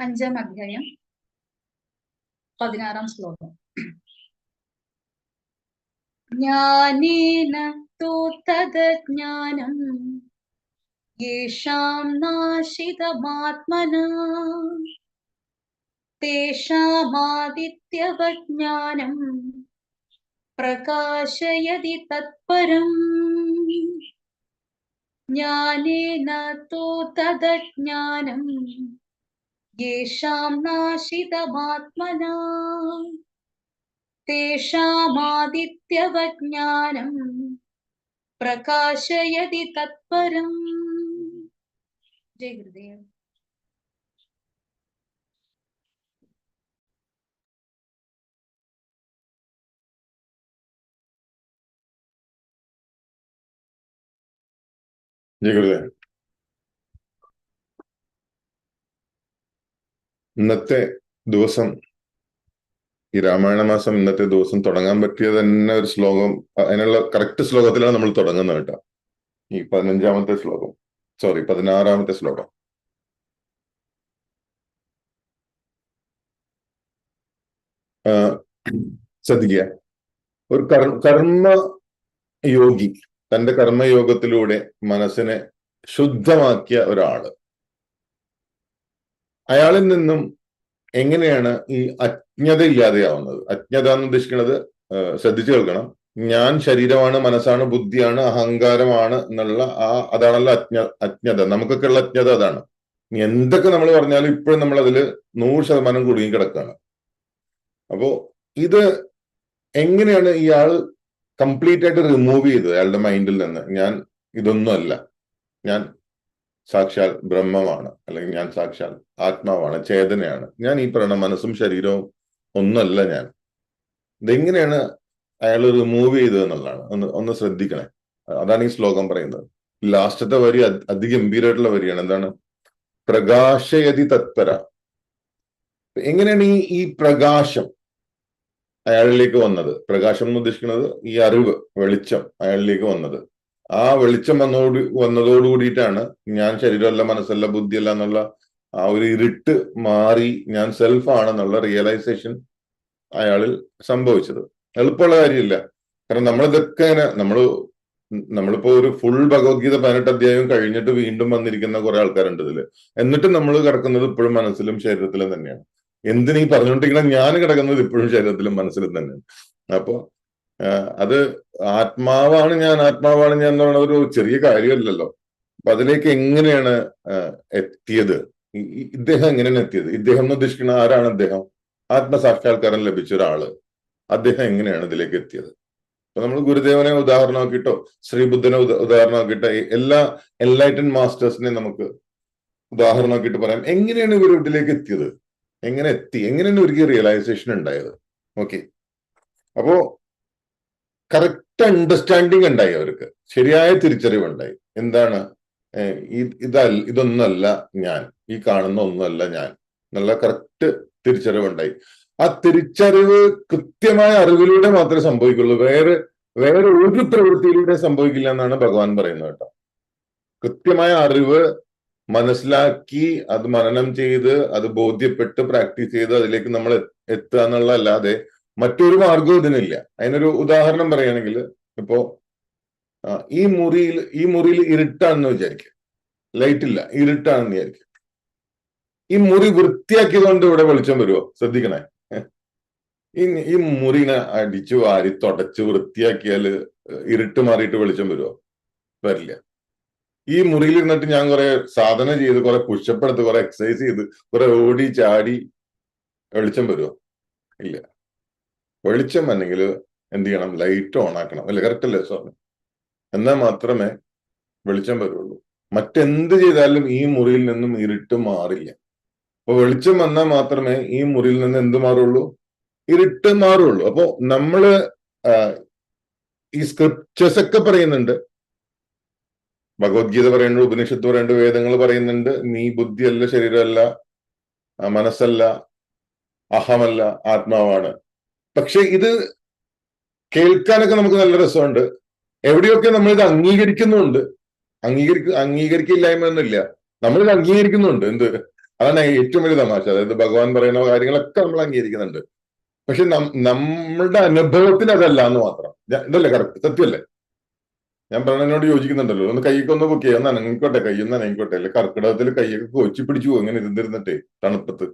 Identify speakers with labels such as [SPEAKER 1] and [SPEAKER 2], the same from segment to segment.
[SPEAKER 1] അഞ്ചാം അധ്യായം പതിനാറാം ശ്ലോകം. ജ്ഞാനേന തോ തദ്ജ്ഞാനം യേഷാം നാശിതമാത്മന തേഷാമാദിത്യവജ്ഞാനം പ്രകാശയതി തത്പരം. ജ്ഞാനേന തോ തദ്ജ്ഞാനം യേഷാം നാശിതമാത്മനാ തേഷാമാദിത്യവജ്ഞാനം പ്രകാശയതി തത്പരം ജയ ഹൃദയം
[SPEAKER 2] ജയ ഗുരുദേവൻ ഇന്നത്തെ ദിവസം ഈ രാമായണ മാസം ഇന്നത്തെ ദിവസം തുടങ്ങാൻ പറ്റിയ തന്നെ ഒരു ശ്ലോകം അതിനുള്ള കറക്റ്റ് ശ്ലോകത്തിലാണ് നമ്മൾ തുടങ്ങുന്നത് കേട്ടോ. ഈ പതിനഞ്ചാമത്തെ ശ്ലോകം. സോറി പതിനാറാമത്തെ ശ്ലോകം. ശ്രദ്ധിക്കുക. ഒരു കർ- കർമ്മ യോഗി തന്റെ കർമ്മയോഗത്തിലൂടെ മനസ്സിനെ ശുദ്ധമാക്കിയ ഒരാൾ. അയാളിൽ നിന്നും എങ്ങനെയാണ് ഈ അജ്ഞത ഇല്ലാതെയാവുന്നത്? അജ്ഞത എന്ന് ഉദ്ദേശിക്കുന്നത് ശ്രദ്ധിച്ചു കേൾക്കണം. ഞാൻ ശരീരമാണ് മനസ്സാണ് ബുദ്ധിയാണ് അഹങ്കാരമാണ് എന്നുള്ള ആ അതാണല്ലോ അജ്ഞ അജ്ഞത. നമുക്കൊക്കെ ഉള്ള അജ്ഞത അതാണ്. എന്തൊക്കെ നമ്മൾ പറഞ്ഞാലും ഇപ്പോഴും നമ്മൾ അതിൽ നൂറ് ശതമാനം കുടുങ്ങി കിടക്കുകയാണ് അപ്പോ ഇത് എങ്ങനെയാണ് ഇയാൾ കംപ്ലീറ്റ് ആയിട്ട് റിമൂവ് ചെയ്തത്? അയാളുടെ മൈൻഡിൽ നിന്ന്. ഞാൻ ഇതൊന്നും അല്ല ഞാൻ സാക്ഷാൽ ബ്രഹ്മമാണ് അല്ലെങ്കിൽ ഞാൻ സാക്ഷാൽ ആത്മാവാണ് ചേതനയാണ്. ഞാൻ ഈ പറയുന്ന മനസ്സും ശരീരവും ഒന്നല്ല ഞാൻ. ഇതെങ്ങനെയാണ് അയാൾ റിമൂവ് ചെയ്തത് എന്നുള്ളതാണ് ഒന്ന് ഒന്ന് ശ്രദ്ധിക്കണേ. അതാണ് ഈ ശ്ലോകം പറയുന്നത്. ലാസ്റ്റത്തെ വരി അതിഗംഭീരായിട്ടുള്ള വരിയാണ്. എന്താണ്? പ്രകാശയതി തത്പര. എങ്ങനെയാണ് ഈ ഈ പ്രകാശം അയാളിലേക്ക് വന്നത്? പ്രകാശം എന്ന് ഉദ്ദേശിക്കുന്നത് ഈ അറിവ് വെളിച്ചം അയാളിലേക്ക് വന്നത്. ആ വെളിച്ചം വന്നോട് വന്നതോട് കൂടിയിട്ടാണ് ഞാൻ ശരീരമല്ല മനസ്സല്ല ബുദ്ധിയല്ല എന്നുള്ള ആ ഒരു ഇരുട്ട് മാറി ഞാൻ സെൽഫ് ആണെന്നുള്ള റിയലൈസേഷൻ അയാളിൽ സംഭവിച്ചത്. എളുപ്പമുള്ള കാര്യമില്ല. കാരണം നമ്മളിതൊക്കെ ഇങ്ങനെ നമ്മൾ നമ്മളിപ്പോ ഒരു ഫുൾ ഭഗവത്ഗീത പതിനെട്ട് അധ്യായം കഴിഞ്ഞിട്ട് വീണ്ടും വന്നിരിക്കുന്ന കുറെ ആൾക്കാരുണ്ട് ഇതിൽ. എന്നിട്ട് നമ്മൾ കിടക്കുന്നത് ഇപ്പോഴും മനസ്സിലും ശരീരത്തിലും തന്നെയാണ്. എന്തിനീ പറഞ്ഞുകൊണ്ടിരിക്കണം ഞാൻ കിടക്കുന്നത് ഇപ്പോഴും ശരീരത്തിലും മനസ്സിലും തന്നെയാണ്. അപ്പോ അത് ആത്മാവാണ് ഞാൻ ആത്മാവാണ് ഞാൻ എന്ന് പറയുന്ന ഒരു ചെറിയ കാര്യമല്ലല്ലോ. അപ്പൊ അതിലേക്ക് എങ്ങനെയാണ് എത്തിയത്? ഇദ്ദേഹം എങ്ങനെയാണ് എത്തിയത്? ഇദ്ദേഹം എന്ന് ഉദ്ദേശിക്കുന്ന ആരാണ് അദ്ദേഹം? ആത്മസാക്ഷാത്കാരം ലഭിച്ച ഒരാൾ. അദ്ദേഹം എങ്ങനെയാണ് ഇതിലേക്ക് എത്തിയത്? അപ്പൊ നമ്മൾ ഗുരുദേവനെ ഉദാഹരണമാക്കിയിട്ടോ ശ്രീബുദ്ധനെ ബുദ്ധനെ ഉദാഹരണമാക്കിയിട്ടോ എല്ലാ എൻലൈറ്റൻ മാസ്റ്റേഴ്സിനെ നമുക്ക് ഉദാഹരണമാക്കിയിട്ട് പറയാം. എങ്ങനെയാണ് ഇവർ ഇതിലേക്ക് എത്തിയത്? എങ്ങനെ എത്തി? എങ്ങനെയാണ് ഇവർക്ക് റിയലൈസേഷൻ ഉണ്ടായത്? ഓക്കെ അപ്പോ കറക്റ്റ് അണ്ടർസ്റ്റാൻഡിങ് ഉണ്ടായി അവർക്ക്. ശരിയായ തിരിച്ചറിവ് ഉണ്ടായി എന്താണ് ഇത ഇതൊന്നല്ല ഞാൻ. ഈ കാണുന്ന ഒന്നല്ല ഞാൻ. നല്ല കറക്റ്റ് തിരിച്ചറിവുണ്ടായി. ആ തിരിച്ചറിവ് കൃത്യമായ അറിവിലൂടെ മാത്രമേ സംഭവിക്കുള്ളൂ. വേറെ വേറെ ഒരു പ്രവൃത്തിയിലൂടെ സംഭവിക്കില്ല എന്നാണ് ഭഗവാൻ പറയുന്നത് കേട്ടോ. കൃത്യമായ അറിവ് മനസ്സിലാക്കി അത് മനനം ചെയ്ത് അത് ബോധ്യപ്പെട്ട് പ്രാക്ടീസ് ചെയ്ത് അതിലേക്ക് നമ്മൾ എത്തുക എന്നുള്ളതല്ലാതെ മറ്റൊരു മാർഗവും ഇതിനില്ല. അതിനൊരു ഉദാഹരണം പറയുകയാണെങ്കിൽ ഇപ്പോ ഈ മുറിയിൽ ഈ മുറിയിൽ ഇരുട്ടാണെന്ന് വിചാരിക്കുക. ലൈറ്റ് ഇല്ല ഇരുട്ടാണെന്ന് വിചാരിക്കുക. ഈ മുറി വൃത്തിയാക്കിയതുകൊണ്ട് ഇവിടെ വെളിച്ചം വരുമോ ശ്രദ്ധിക്കണേ. ഈ ഈ മുറിനെ അടിച്ചു വാരി തുടച്ച് വൃത്തിയാക്കിയാൽ ഇരുട്ട് മാറിയിട്ട് വെളിച്ചം വരുമോ വരില്ല. ഈ മുറിയിൽ ഇരുന്നിട്ട് ഞാൻ കുറെ സാധന ചെയ്ത് കുറെ പുഷപ്പ് എടുത്ത് കുറെ എക്സസൈസ് ചെയ്ത് കുറെ ഓടി ചാടി വെളിച്ചം വരുമോ ഇല്ല. വെളിച്ചം അല്ലെങ്കിൽ എന്ത് ചെയ്യണം? ലൈറ്റ് ഓൺ ആക്കണം അല്ലെ? കറക്റ്റ് അല്ലേ സ്വാമി? എന്നാൽ മാത്രമേ വെളിച്ചം വരുള്ളൂ. മറ്റെന്ത് ചെയ്താലും ഈ മുറിയിൽ നിന്നും ഇരുട്ട് മാറില്ല. അപ്പൊ വെളിച്ചം വന്നാൽ മാത്രമേ ഈ മുറിയിൽ നിന്ന് എന്ത് മാറുള്ളൂ? ഇരുട്ട് മാറുള്ളൂ. അപ്പോ നമ്മൾ ഈ സ്ക്രിപ്റ്റേഴ്സ് ഒക്കെ പറയുന്നുണ്ട്. ഭഗവത്ഗീത പറയുന്നുണ്ട് ഉപനിഷത്ത് പറയുന്നുണ്ട് വേദങ്ങൾ പറയുന്നുണ്ട്. നീ ബുദ്ധിയല്ല ശരീരമല്ല മനസ്സല്ല അഹമല്ല ആത്മാവാണ്. പക്ഷെ ഇത് കേൾക്കാനൊക്കെ നമുക്ക് നല്ല രസമുണ്ട്. എവിടെയൊക്കെ നമ്മൾ ഇത് അംഗീകരിക്കുന്നുണ്ട്? അംഗീകരിക്ക അംഗീകരിക്കില്ലായ്മ ഒന്നുമില്ല നമ്മളിത് അംഗീകരിക്കുന്നുണ്ട്. എന്ത്? അതാണ് ഏറ്റവും വലിയ തമാശ. അതായത് ഭഗവാൻ പറയുന്ന കാര്യങ്ങളൊക്കെ നമ്മൾ അംഗീകരിക്കുന്നുണ്ട്. പക്ഷെ നമ്മളുടെ അനുഭവത്തിന് അതല്ല എന്ന് മാത്രം. ഇതല്ലേ കറക്റ്റ് സത്യമല്ലേ? ഞാൻ പറഞ്ഞതിനോട് യോജിക്കുന്നുണ്ടല്ലോ. ഒന്ന് കൈയൊക്കെ ഒന്ന് പൊക്കിയ ഒന്ന് അനങ്ങിക്കോട്ടെ കൈ ഒന്ന് അനങ്ങിക്കോട്ടെ. അല്ലെ കർക്കിടകത്തിൽ കൈയൊക്കെ കൊച്ചി പിടിച്ചു പോകും ഇങ്ങനെ ഇരുന്നിരുന്നിട്ട് തണുപ്പത്ത്.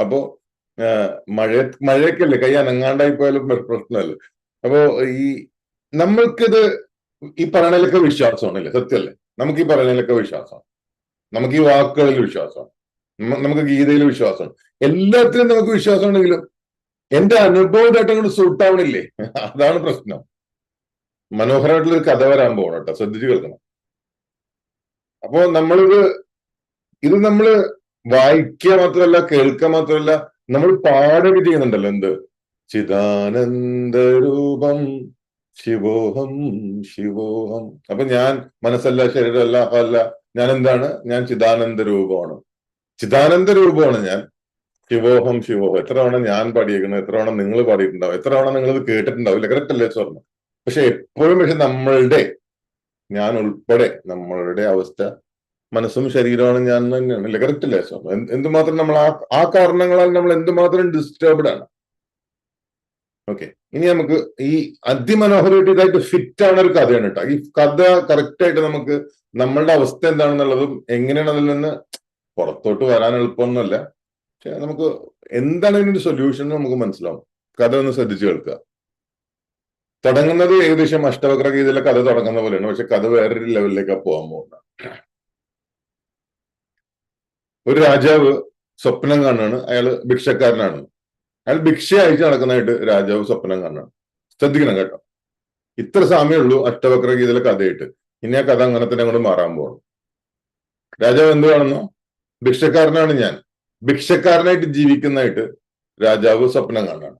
[SPEAKER 2] അപ്പോ മഴ മഴയൊക്കെയല്ലേ? കൈ അനങ്ങാണ്ടായി പോയാലും പ്ര- പ്രശ്നമല്ലേ? അപ്പോ ഈ നമ്മൾക്കിത് ഈ പറയണതിലൊക്കെ വിശ്വാസമാണല്ലേ? സത്യമല്ലേ? നമുക്ക് ഈ പറയണതിലൊക്കെ വിശ്വാസമാണ്. നമുക്ക് ഈ വാക്കുകളിൽ വിശ്വാസമാണ്. നമുക്ക് ഗീതയിൽ വിശ്വാസമാണ്. എല്ലാത്തിലും നമുക്ക് വിശ്വാസമുണ്ടെങ്കിലും എന്റെ അനുഭവമായിട്ട് അങ്ങോട്ട് സൂട്ടാവണില്ലേ അതാണ് പ്രശ്നം. മനോഹരമായിട്ടുള്ള ഒരു കഥ വരാൻ പോകണം കേട്ടോ. ശ്രദ്ധിച്ചു കേൾക്കണം. അപ്പോ നമ്മളിത് ഇത് നമ്മൾ വായിക്കുക മാത്രമല്ല കേൾക്കുക മാത്രമല്ല നമ്മൾ പാഠവിധി ചെയ്യുന്നുണ്ടല്ലോ എന്ത്? ചിദാനന്ദരൂപം ശിവോഹം ശിവോഹം. അപ്പൊ ഞാൻ മനസ്സല്ല ശരീരമല്ല അല്ല ഞാൻ എന്താണ്? ഞാൻ ചിദാനന്ദ രൂപമാണ് ചിദാനന്ദ രൂപമാണ് ഞാൻ. ശിവോഹം ശിവോഹം. എത്ര തവണ ഞാൻ പാടിയേക്കണം എത്ര തവണ നിങ്ങൾ പാടിയിട്ടുണ്ടാവും? എത്ര തവണ നിങ്ങൾ ഇത് കേട്ടിട്ടുണ്ടാവില്ല? കറക്റ്റ് അല്ലേ സ്വർണം പക്ഷെ എപ്പോഴും പക്ഷെ നമ്മളുടെ ഞാൻ ഉൾപ്പെടെ നമ്മളുടെ അവസ്ഥ മനസ്സും ശരീരമാണ് ഞാൻ തന്നെയാണ് അല്ലെ? കറക്റ്റ് അല്ലേ എന്തുമാത്രം നമ്മൾ ആ ആ കാരണങ്ങളാൽ നമ്മൾ എന്തുമാത്രം ഡിസ്റ്റർബ്ഡ് ആണ്? ഓക്കെ ഇനി നമുക്ക് ഈ അതിമനോഹരമായിട്ട് ഇതായിട്ട് ഫിറ്റ് ആണ് ഒരു കഥയാണ് കേട്ടോ. ഈ കഥ കറക്റ്റ് ആയിട്ട് നമുക്ക് നമ്മളുടെ അവസ്ഥ എന്താണെന്നുള്ളതും എങ്ങനെയാണ് അതിൽ നിന്ന് പുറത്തോട്ട് വരാൻ എളുപ്പമൊന്നുമല്ല. പക്ഷെ നമുക്ക് എന്താണ് ഇതിന്റെ സൊല്യൂഷൻ നമുക്ക് മനസ്സിലാവും. കഥ ഒന്ന് ശ്രദ്ധിച്ചു കേൾക്കുക. തുടങ്ങുന്നത് ഏകദേശം അഷ്ടവക്ര ഗീതയിലെ കഥ തുടങ്ങുന്ന പോലെയാണ്. പക്ഷെ കഥ വേറൊരു ലെവലിലേക്കാണ് പോകാൻ പോകുന്നത്. ഒരു രാജാവ് സ്വപ്നം കാണുകയാണ്. അയാൾ ഭിക്ഷക്കാരനാണ്. അയാൾ ഭിക്ഷ അയച്ചു നടക്കുന്നതായിട്ട് രാജാവ് സ്വപ്നം കാണുകയാണ്. ശ്രദ്ധിക്കണം കേട്ടോ. ഇത്ര സാമ്യമുള്ളൂ അഷ്ടവക്ര ഗീതയിലെ കഥയായിട്ട്. ഇനി ആ കഥ അങ്ങനെ തന്നെ അങ്ങോട്ട് മാറാൻ പോകണം രാജാവ് എന്ത് കാണുന്നു? ഭിക്ഷക്കാരനാണ് ഞാൻ. ഭിക്ഷക്കാരനായിട്ട് ജീവിക്കുന്നതായിട്ട് രാജാവ് സ്വപ്നം കാണുകയാണ്.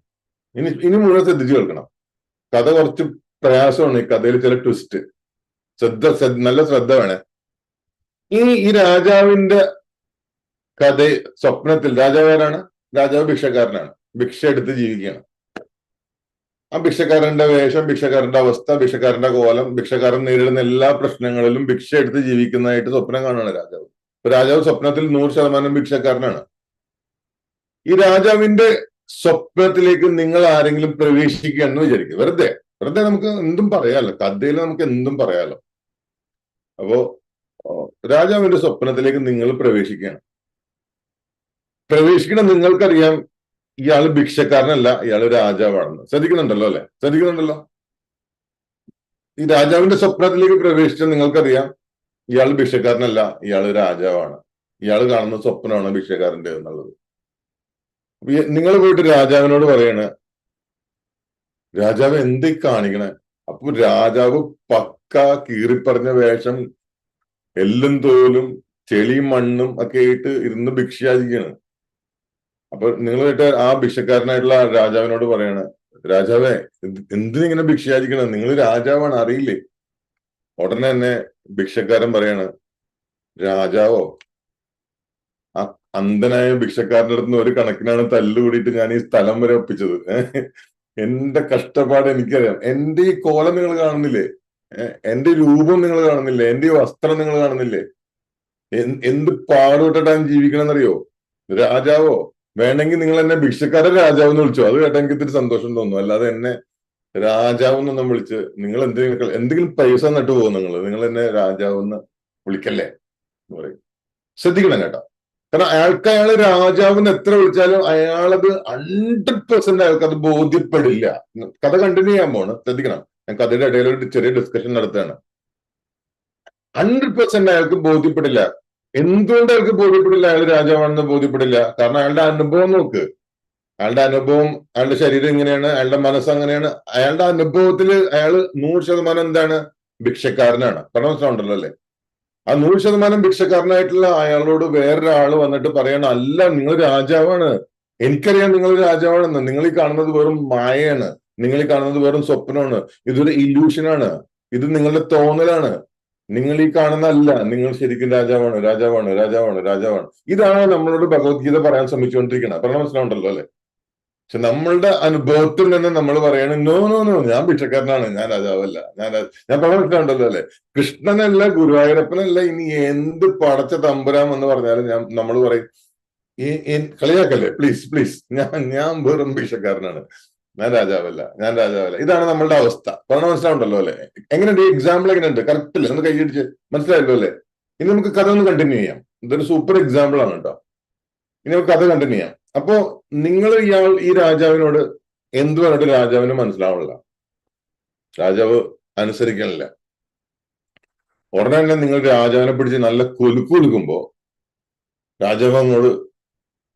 [SPEAKER 2] ഇനി ഇനി മുഴുവൻ ശ്രദ്ധിച്ചു കേൾക്കണം. കഥ കുറച്ച് പ്രയാസമാണ്. ഈ കഥയിൽ ചില ട്വിസ്റ്റ് ശ്രദ്ധ നല്ല ശ്രദ്ധ വേണേ. ഇനി ഈ രാജാവിന്റെ കഥ സ്വപ്നത്തിൽ രാജാവ് ആരാണ് രാജാവ് ഭിക്ഷക്കാരനാണ്. ഭിക്ഷ എടുത്ത് ജീവിക്കുകയാണ്. ആ ഭിക്ഷക്കാരന്റെ വേഷം ഭിക്ഷക്കാരന്റെ അവസ്ഥ ഭിക്ഷക്കാരന്റെ കോലം ഭിക്ഷക്കാരൻ നേരിടുന്ന എല്ലാ പ്രശ്നങ്ങളിലും ഭിക്ഷ എടുത്ത് ജീവിക്കുന്നതായിട്ട് സ്വപ്നം കാണുകയാണ് രാജാവ്. രാജാവ് സ്വപ്നത്തിൽ നൂറ് ശതമാനം ഭിക്ഷക്കാരനാണ്. ഈ രാജാവിന്റെ സ്വപ്നത്തിലേക്ക് നിങ്ങൾ ആരെങ്കിലും പ്രവേശിക്കുകയെന്ന് വിചാരിക്കുക. വെറുതെ വെറുതെ നമുക്ക് എന്തും പറയാലോ. കഥയിൽ നമുക്ക് എന്തും പറയാലോ. അപ്പോ രാജാവിന്റെ സ്വപ്നത്തിലേക്ക് നിങ്ങൾ പ്രവേശിക്കുകയാണ്. പ്രവേശിക്കണം നിങ്ങൾക്കറിയാം ഇയാൾ ഭിക്ഷക്കാരനല്ല ഇയാൾ രാജാവാണെന്ന്. ശ്രദ്ധിക്കുന്നുണ്ടല്ലോ അല്ലെ? ശ്രദ്ധിക്കുന്നുണ്ടല്ലോ? ഈ രാജാവിന്റെ സ്വപ്നത്തിലേക്ക് പ്രവേശിച്ച നിങ്ങൾക്കറിയാം ഇയാൾ ഭിക്ഷക്കാരനല്ല ഇയാൾ രാജാവാണ്. ഇയാൾ കാണുന്ന സ്വപ്നമാണ് ഭിക്ഷക്കാരന്റെ എന്നുള്ളത്. നിങ്ങൾ പോയിട്ട് രാജാവിനോട് പറയണ രാജാവ് എന്ത് കാണിക്കണേ? അപ്പൊ രാജാവ് പക്ക കീറിപ്പറഞ്ഞ വേഷം എല്ലും തോലും ചെളിയും മണ്ണും ഒക്കെ ആയിട്ട് ഇരുന്ന് ഭിക്ഷയാചിക്കാണ് അപ്പൊ നിങ്ങൾ കേട്ട ആ ഭിക്ഷക്കാരനായിട്ടുള്ള രാജാവിനോട് പറയാണ് രാജാവേ എന്ത് എന്തിനിങ്ങനെ ഭിക്ഷയാചിക്കണം നിങ്ങൾ രാജാവാണ് അറിയില്ലേ? ഉടനെ തന്നെ ഭിക്ഷക്കാരൻ പറയാണ് രാജാവോ അന്ധനായ ഭിക്ഷക്കാരന്റെ അടുത്ത് ഒരു കണക്കിനാണ് തല്ലുകൂടിയിട്ട് ഞാൻ ഈ സ്ഥലം വരെ ഒപ്പിച്ചത്. എന്റെ കഷ്ടപ്പാട് എനിക്കറിയാം. എന്റെ ഈ കോലം നിങ്ങൾ കാണുന്നില്ലേ. എന്റെ രൂപം നിങ്ങൾ കാണുന്നില്ലേ? എന്റെ ഈ വസ്ത്രം നിങ്ങൾ കാണുന്നില്ലേ? എന്ത് പാടുപെട്ടിട്ടാണ് ജീവിക്കണമെന്നറിയോ രാജാവോ വേണമെങ്കിൽ നിങ്ങൾ എന്നെ ഭിക്ഷക്കാരൻ രാജാവ് എന്ന് വിളിച്ചോ. അത് കേട്ടാ എനിക്ക് ഇത്തിരി സന്തോഷം തോന്നുന്നു അല്ലാതെ എന്നെ രാജാവ് എന്നൊന്നും വിളിച്ച് നിങ്ങൾ എന്തെങ്കിലും എന്തെങ്കിലും പൈസ നട്ടു പോകും നിങ്ങൾ. നിങ്ങൾ എന്നെ രാജാവ് എന്ന് വിളിക്കല്ലേ എന്ന് പറയും. ശ്രദ്ധിക്കണം കേട്ടോ. കാരണം അയാൾക്ക് അയാൾ രാജാവ് എന്ന് എത്ര വിളിച്ചാലും അയാളത് ഹൺഡ്രഡ് പെർസെന്റ് അയാൾക്ക് അത് ബോധ്യപ്പെടില്ല. കഥ കണ്ടിന്യൂ ചെയ്യാൻ പോണ്. ശ്രദ്ധിക്കണം. ഞാൻ കഥയുടെ ഇടയിൽ ഒരു ചെറിയ ഡിസ്കഷൻ നടത്തുകയാണ്. ഹൺഡ്രഡ് പെർസെന്റ് അയാൾക്ക് ബോധ്യപ്പെടില്ല. എന്തുകൊണ്ട് അയാൾക്ക് ബോധ്യപ്പെടില്ല? അയാൾ രാജാവാണെന്ന് ബോധ്യപ്പെടില്ല. കാരണം അയാളുടെ അനുഭവം നോക്ക്. അയാളുടെ അനുഭവം അയാളുടെ ശരീരം എങ്ങനെയാണ്? അയാളുടെ മനസ്സ് അങ്ങനെയാണ്. അയാളുടെ അനുഭവത്തിൽ അയാൾ നൂറ് ശതമാനം എന്താണ്? ഭിക്ഷക്കാരനാണ്. പറഞ്ഞ മനസ്സിലാവുണ്ടല്ലോ അല്ലെ? ആ നൂറ് ശതമാനം ഭിക്ഷക്കാരനായിട്ടുള്ള അയാളോട് വേറൊരാൾ വന്നിട്ട് പറയണം അല്ല നിങ്ങൾ രാജാവാണ്. എനിക്കറിയാം നിങ്ങൾ രാജാവാണെന്ന്. നിങ്ങൾ ഈ കാണുന്നത് വെറും മായയാണ്. നിങ്ങൾ ഈ കാണുന്നത് വെറും സ്വപ്നമാണ്. ഇതൊരു ഇല്യൂഷനാണ് ഇത് നിങ്ങളുടെ തോന്നലാണ്. നിങ്ങൾ ഈ കാണുന്നതല്ല. നിങ്ങൾ ശരിക്കും രാജാവാണ് രാജാവാണ് രാജാവാണ് രാജാവാണ്. ഇതാണ് നമ്മളോട് ഭഗവത്ഗീത പറയാൻ ശ്രമിച്ചുകൊണ്ടിരിക്കുന്നത് പറഞ്ഞ മനസ്സിലാവുണ്ടല്ലോ അല്ലെ? പക്ഷെ നമ്മളുടെ അനുഭവത്തിൽ നിന്ന് നമ്മൾ പറയണ നോ നോ നോ ഞാൻ ഭിക്ഷക്കാരനാണ് ഞാൻ രാജാവല്ല ഞാൻ ഞാൻ പറഞ്ഞ മനസ്സിലാവുണ്ടല്ലോ അല്ലെ? കൃഷ്ണനല്ല ഗുരുവായൂരപ്പനല്ല ഇനി എന്ത് പടച്ച തമ്പുരാം എന്ന് പറഞ്ഞാലും ഞാൻ നമ്മൾ പറയും കളിയാക്കല്ലേ? പ്ലീസ് പ്ലീസ് ഞാൻ ഞാൻ വെറും ഭിക്ഷക്കാരനാണ്. ഞാൻ രാജാവല്ല ഞാൻ രാജാവല്ല. ഇതാണ് നമ്മളുടെ അവസ്ഥ. പറഞ്ഞ മനസ്സിലാവുണ്ടല്ലോ അല്ലെ? എങ്ങനെയുണ്ട്? ഈ എക്സാമ്പിൾ എങ്ങനെയുണ്ട്? കറക്റ്റ് അല്ലേ? ഒന്ന് കൈയടിച്ച് മനസ്സിലായല്ലോ അല്ലെ? ഇനി നമുക്ക് കഥ ഒന്ന് കണ്ടിന്യൂ ചെയ്യാം. ഇതൊരു സൂപ്പർ എക്സാമ്പിൾ ആണ് കേട്ടോ. ഇനി നമുക്ക് കഥ കണ്ടിന്യൂ ചെയ്യാം. അപ്പോ നിങ്ങൾ ഇയാൾ ഈ രാജാവിനോട് എന്ത് പറഞ്ഞിട്ട് രാജാവിന് മനസ്സിലാവണില്ല രാജാവ് അനുസരിക്കണില്ല. ഉടനെ തന്നെ നിങ്ങൾ രാജാവിനെ പിടിച്ച് നല്ല കൊലുക്ക് കൊടുക്കുമ്പോ രാജാവ് അങ്ങോട്ട്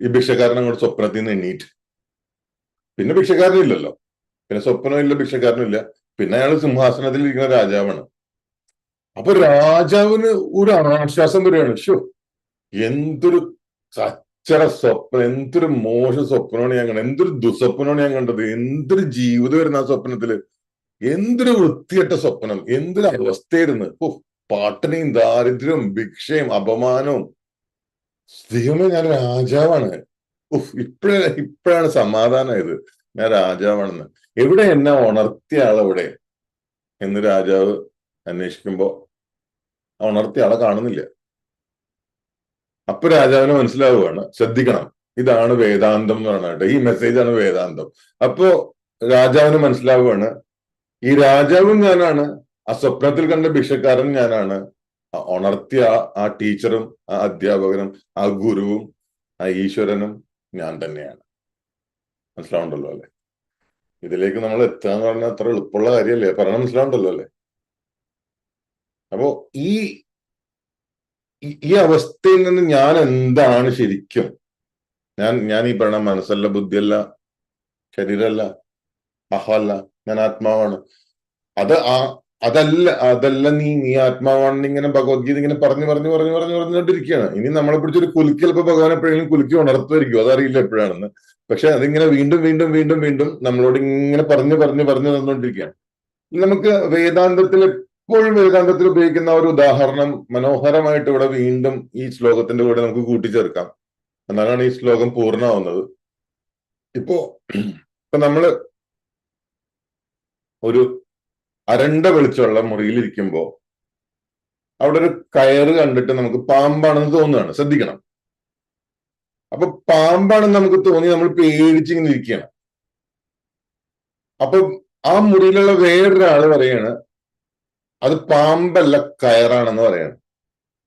[SPEAKER 2] ഈ ഭിക്ഷക്കാരൻ അങ്ങോട്ട് സ്വപ്നത്തിൽ നിന്ന് എണ്ണീറ്റ്. പിന്നെ ഭിക്ഷക്കാരനില്ലല്ലോ. പിന്നെ സ്വപ്നം ഇല്ല ഭിക്ഷക്കാരനില്ല പിന്നെ അയാൾ സിംഹാസനത്തിൽ ഇരിക്കുന്ന രാജാവാണ്. അപ്പൊ രാജാവിന് ഒരു ആശ്വാസം വരികയാണ്. ഷോ എന്തൊരു കച്ചറ സ്വപ്നം എന്തൊരു മോശ സ്വപ്നമാണ് ഞാൻ കണ്ടത്. എന്തൊരു ദുസ്വപ്നമാണ് ഞാൻ കണ്ടത്. എന്തൊരു ജീവിതം വരുന്ന ആ സ്വപ്നത്തിൽ. എന്തൊരു വൃത്തിയട്ട സ്വപ്നം. എന്തൊരു അവസ്ഥയായിരുന്നു. ഓ പാട്ടിനെയും ദാരിദ്ര്യവും ഭിക്ഷയും അപമാനവും. ദൈവമേ ഞാൻ രാജാവാണ്. ഉഫ് ഇപ്പഴ സമാധാനം സമാധാനമായത് ഞാൻ രാജാവാണെന്ന്. എവിടെ എന്നെ ഉണർത്തിയ ആളെവിടെ? എന്ന് രാജാവ് അന്വേഷിക്കുമ്പോ ഉണർത്തിയ ആളെ കാണുന്നില്ല. അപ്പൊ രാജാവിന് മനസ്സിലാവുകയാണ് ശ്രദ്ധിക്കണം. ഇതാണ് വേദാന്തം എന്ന് പറഞ്ഞിട്ട്. ഈ മെസ്സേജ് ആണ് വേദാന്തം. അപ്പോ രാജാവിന് മനസ്സിലാവുകയാണ് ഈ രാജാവും ഞാനാണ് ആ സ്വപ്നത്തിൽ കണ്ട ഭിക്ഷക്കാരൻ ഞാനാണ് ഉണർത്തിയ ആ ടീച്ചറും ആ അധ്യാപകനും ആ ഗുരുവും ആ ഈശ്വരനും ഞാൻ തന്നെയാണ്. മനസ്സിലാവുണ്ടല്ലോ അല്ലെ? ഇതിലേക്ക് നമ്മൾ എത്തുക എന്ന് പറഞ്ഞാൽ അത്ര എളുപ്പമുള്ള കാര്യമല്ലേ? പറഞ്ഞാൽ മനസ്സിലാവുണ്ടല്ലോ അല്ലെ? അപ്പോ ഈ ഈ- അവസ്ഥയിൽ നിന്ന് ഞാൻ എന്താണ് ശരിക്കും? ഞാൻ ഞാൻ ഈ പറഞ്ഞ മനസ്സല്ല ബുദ്ധിയല്ല ശരീരമല്ല അഹമല്ല ഞാൻ ആത്മാവാണ്. അത് ആ അതല്ല അതല്ല നീ നീ ആത്മാവാണെന്ന് ഇങ്ങനെ ഭഗവത്ഗീത ഇങ്ങനെ പറഞ്ഞു പറഞ്ഞു പറഞ്ഞു പറഞ്ഞു പറഞ്ഞുകൊണ്ടിരിക്കുകയാണ് ഇനി നമ്മളെ പിടിച്ചൊരു കുലുക്കി ചിലപ്പോൾ ഭഗവാൻ എപ്പോഴെങ്കിലും കുലുക്കി ഉണർത്തുമായിരിക്കും. അതറിയില്ല എപ്പോഴാണെന്ന്. പക്ഷെ അതിങ്ങനെ വീണ്ടും വീണ്ടും വീണ്ടും വീണ്ടും നമ്മളോട് ഇങ്ങനെ പറഞ്ഞു പറഞ്ഞു പറഞ്ഞു തന്നുകൊണ്ടിരിക്കുകയാണ് നമുക്ക് വേദാന്തത്തിൽ എപ്പോഴും വേദാന്തത്തിൽ ഉപയോഗിക്കുന്ന ഒരു ഉദാഹരണം മനോഹരമായിട്ട് ഇവിടെ വീണ്ടും ഈ ശ്ലോകത്തിന്റെ കൂടെ നമുക്ക് കൂട്ടിച്ചേർക്കാം. എന്നാലാണ് ഈ ശ്ലോകം പൂർണമാവുന്നത്. ഇപ്പോ ഇപ്പൊ നമ്മൾ ഒരു അരണ്ട വെളിച്ചമുള്ള മുറിയിലിരിക്കുമ്പോ അവിടെ ഒരു കയറ് കണ്ടിട്ട് നമുക്ക് പാമ്പാണെന്ന് തോന്നുകയാണ്. ശ്രദ്ധിക്കണം. അപ്പൊ പാമ്പാണെന്ന് നമുക്ക് തോന്നി നമ്മൾ പേടിച്ചിങ്ങനെ ഇരിക്കുകയാണ്. അപ്പൊ ആ മുറിയിലുള്ള വേറൊരാൾ പറയാണ് അത് പാമ്പല്ല കയറാണെന്ന് പറയാണ്.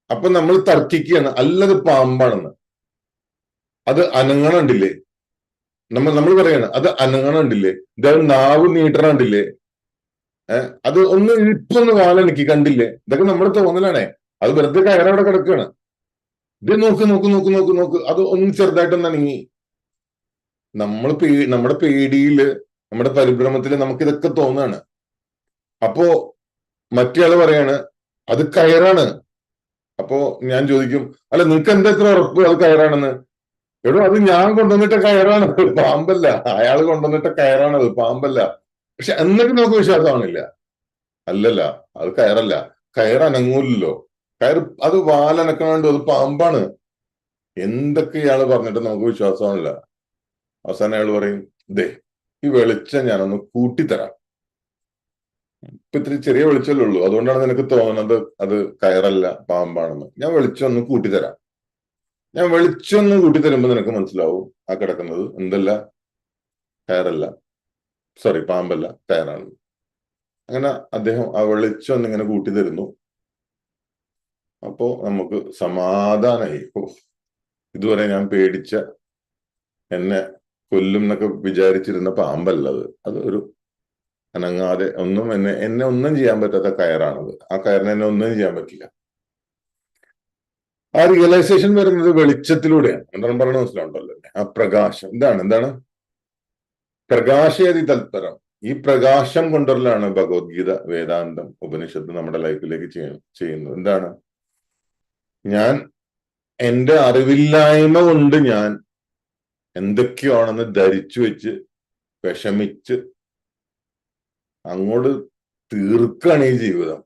[SPEAKER 2] അപ്പൊ നമ്മൾ തർക്കിക്കുകയാണ് അല്ലത് പാമ്പാണെന്ന്. അത് അനങ്ങണണ്ടില്ലേ നമ്മൾ നമ്മൾ പറയാണ് അത് അനങ്ങണണ്ടില്ലേ ഇത് നാവ് നീട്ടണണ്ടില്ലേ അത് ഒന്ന് ഇപ്പൊന്ന് വാലെനിക്ക് കണ്ടില്ലേ? ഇതൊക്കെ നമ്മുടെ തോന്നലാണേ. അത് വെറുതെ കയറവിടെ കിടക്കുകയാണ് ഇത് നോക്ക് നോക്ക് നോക്ക് നോക്ക് നോക്ക്. അത് ഒന്ന് ചെറുതായിട്ടൊന്ന് അനങ്ങി. നമ്മൾ പേ നമ്മുടെ പേടിയിൽ നമ്മുടെ പരിഭ്രമത്തിൽ നമുക്ക് ഇതൊക്കെ തോന്നാണ്. അപ്പോ മറ്റേയാൾ പറയാണ് അത് കയറാണ്. അപ്പോ ഞാൻ ചോദിക്കും അല്ല നിനക്ക് എന്താ ഇത്ര ഉറപ്പ്? അത് കയറാണെന്ന്? എടോ അത് ഞാൻ കൊണ്ടുവന്നിട്ട കയറാണ്. പാമ്പല്ല. അയാൾ കൊണ്ടുവന്നിട്ട കയറാണത് പാമ്പല്ല. പക്ഷെ എന്നിട്ട് നമുക്ക് വിശ്വാസമാണില്ല അല്ലല്ല അത് കയറല്ല. കയർ കയർ അത് വാലനക്കാണ്ട് അത് പാമ്പാണ്. എന്തൊക്കെ ഇയാൾ പറഞ്ഞിട്ട് നമുക്ക് വിശ്വാസമാണില്ല അവസാനം അയാൾ പറയും ദേ ഈ വെളിച്ചം ഞാനൊന്ന് കൂട്ടിത്തരാം. ഇപ്പൊ ഇത്തിരി ചെറിയ വെളിച്ചമല്ലേ ഉള്ളൂ. അതുകൊണ്ടാണ് നിനക്ക് തോന്നുന്നത് അത് കയറല്ല പാമ്പാണെന്ന്. ഞാൻ വെളിച്ചം ഒന്ന് കൂട്ടിത്തരാം. ഞാൻ വെളിച്ചം ഒന്ന് കൂട്ടിത്തരുമ്പോ നിനക്ക് മനസ്സിലാവും ആ കിടക്കുന്നത്. എന്തല്ല? കയറല്ല. സോറി പാമ്പല്ല കയറാണ് അങ്ങനെ അദ്ദേഹം ആ വെളിച്ചം ഒന്നിങ്ങനെ കൂട്ടി തരുന്നു അപ്പോ നമുക്ക് സമാധാനമായി ഓ ഇതുവരെ ഞാൻ പേടിച്ച എന്നെ കൊല്ലും എന്നൊക്കെ വിചാരിച്ചിരുന്ന പാമ്പല്ലത് അത്. ഒരു അനങ്ങാതെ ഒന്നും എന്നെ എന്നെ ഒന്നും ചെയ്യാൻ പറ്റാത്ത കയറാണത്. ആ കയറിനെ എന്നെ ഒന്നും ചെയ്യാൻ പറ്റില്ല. ആ റിയലൈസേഷൻ വരുന്നത് വെളിച്ചത്തിലൂടെയാണ്. എന്താണ് പറയുന്നത് മനസ്സിലാവുണ്ടല്ലോ ആ പ്രകാശം. എന്താണ്? എന്താണ്? പ്രകാശയതി തൽപരം. ഈ പ്രകാശം കൊണ്ടുവരലാണ് ഭഗവത്ഗീത വേദാന്തം ഉപനിഷത്ത് നമ്മുടെ ലൈഫിലേക്ക് ചെയ്യ- ചെയ്യുന്നത്. എന്താണ്? ഞാൻ എന്റെ അറിവില്ലായ്മ കൊണ്ട് ഞാൻ എന്തൊക്കെയാണെന്ന് ധരിച്ചു വെച്ച് വിഷമിച്ച് അങ്ങോട്ട് തീർക്കാണ് ഈ ജീവിതം.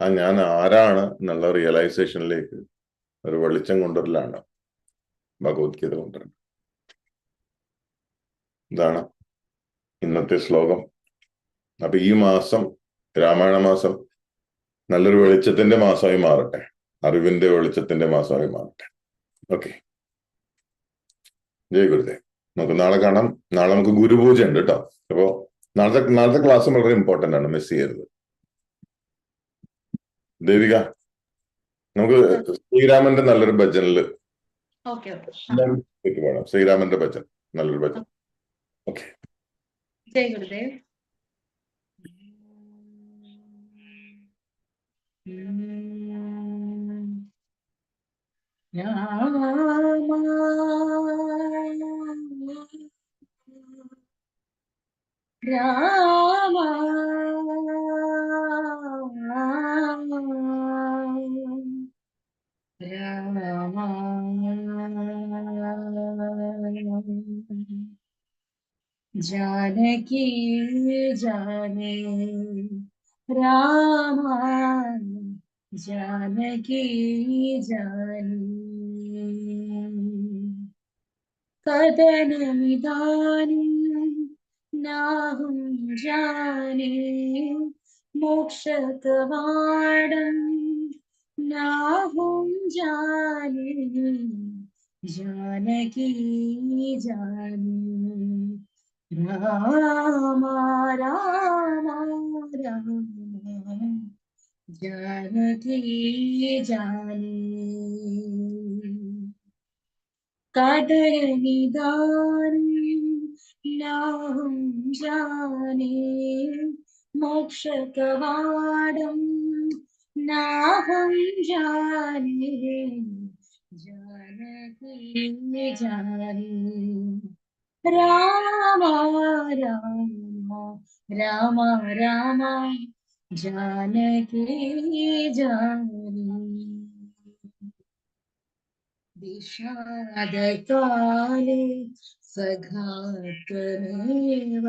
[SPEAKER 2] ആ ഞാൻ ആരാണ് എന്നുള്ള റിയലൈസേഷനിലേക്ക് ഒരു വെളിച്ചം കൊണ്ടുവരലാണ് ഭഗവത്ഗീത കൊണ്ടുവരുന്നത്. ഇതാണ് ഇന്നത്തെ ശ്ലോകം. അപ്പൊ ഈ മാസം രാമായണ മാസം നല്ലൊരു വെളിച്ചത്തിന്റെ മാസമായി മാറട്ടെ. അറിവിന്റെ വെളിച്ചത്തിന്റെ മാസമായി മാറട്ടെ. ഓക്കെ ജയ് ഗുരുദേവ്. നമുക്ക് നാളെ കാണാം. നാളെ നമുക്ക് ഗുരുപൂജ ഉണ്ട് കേട്ടോ അപ്പോ നാളത്തെ നാളത്തെ ക്ലാസ് വളരെ ഇമ്പോർട്ടന്റ് ആണ്. മിസ് ചെയ്യരുത്. ദേവിക നമുക്ക് ശ്രീരാമന്റെ നല്ലൊരു ഭജനിൽ ശ്രീരാമന്റെ ഭജൻ. നല്ലൊരു ഭജൻ. ഓക്കെ
[SPEAKER 1] ജയ് ഗുരുദേവ് രാമ രാമ जानकी जाने राम जानकी जाने। कदनमिदानीं नाहं जाने मोक्षकवाडं नाहं जाने। जानकी जाने राम राम राम जानकी जाने कदरनिदानं नाहं जाने मोक्षकवाडं नाहं जाने जानकी जाने रामा रामा रामा रामा जानकी जानी। विषादकाले सघातमेव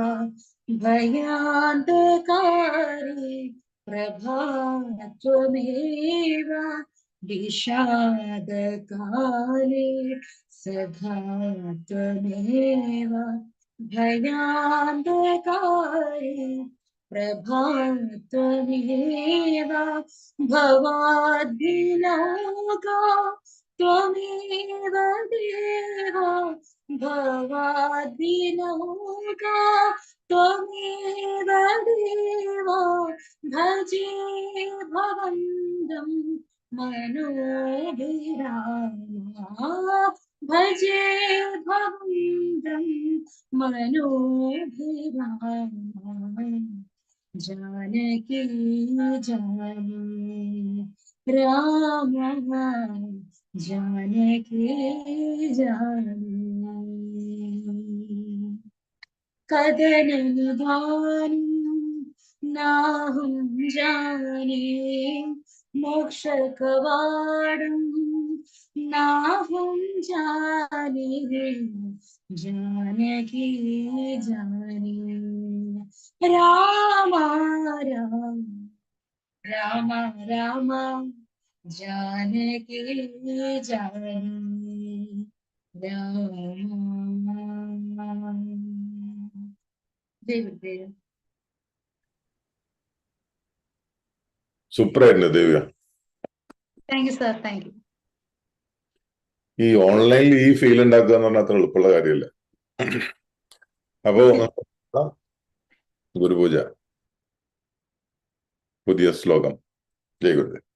[SPEAKER 1] भयान्तकारे प्रभात्वमेव विषादकाले सघात्वमेव भयान्तकारि प्रभात्वमेव भवाद्विलोका त्वमेव देव भवाद्विलोका त्वमेव देव भजे भवन्तम् मनोभिरामा भजे मनोभिरामा जानकी जाने राम जानकी जाने कदननिधानं नाहं जाने ना हम जाने जाने की जाने। रामा राम रामा रामा जाने की जाने। ಸೂಪರ್
[SPEAKER 2] ಆಗಿದೆ देव्या
[SPEAKER 1] thank you sir thank you
[SPEAKER 2] ഈ ഓൺലൈനിൽ ഈ ഫീൽ ഉണ്ടാക്കുക എന്ന് പറഞ്ഞാൽ അത്ര എളുപ്പമുള്ള കാര്യമല്ല. അപ്പോ ഗുരുപൂജ. പുതിയ ശ്ലോകം. ജയ ഗുരുദേവ്.